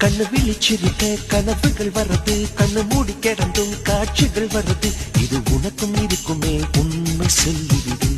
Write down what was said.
கண்ணு விழிச்சிருக்க கனவுகள் வருது கண்ணு மூடி கிடந்தும் காட்சிகள் வருது இது உனக்கும் இருக்குமே உண்மை சொல்லிவிடு.